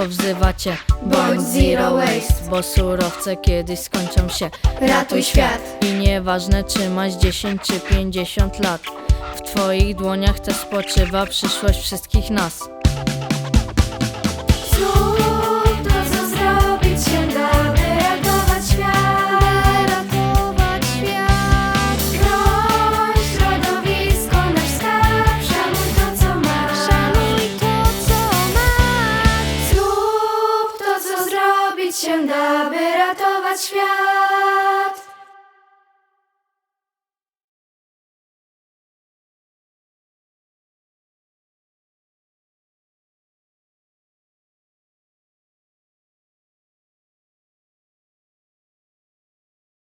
tylko wzywacie Bądź zero waste Bo surowce kiedyś skończą się. Ratuj świat. I nieważne czy masz 10 czy 50 lat W twoich dłoniach też spoczywa przyszłość wszystkich nas. modlić się, aby ratować świat.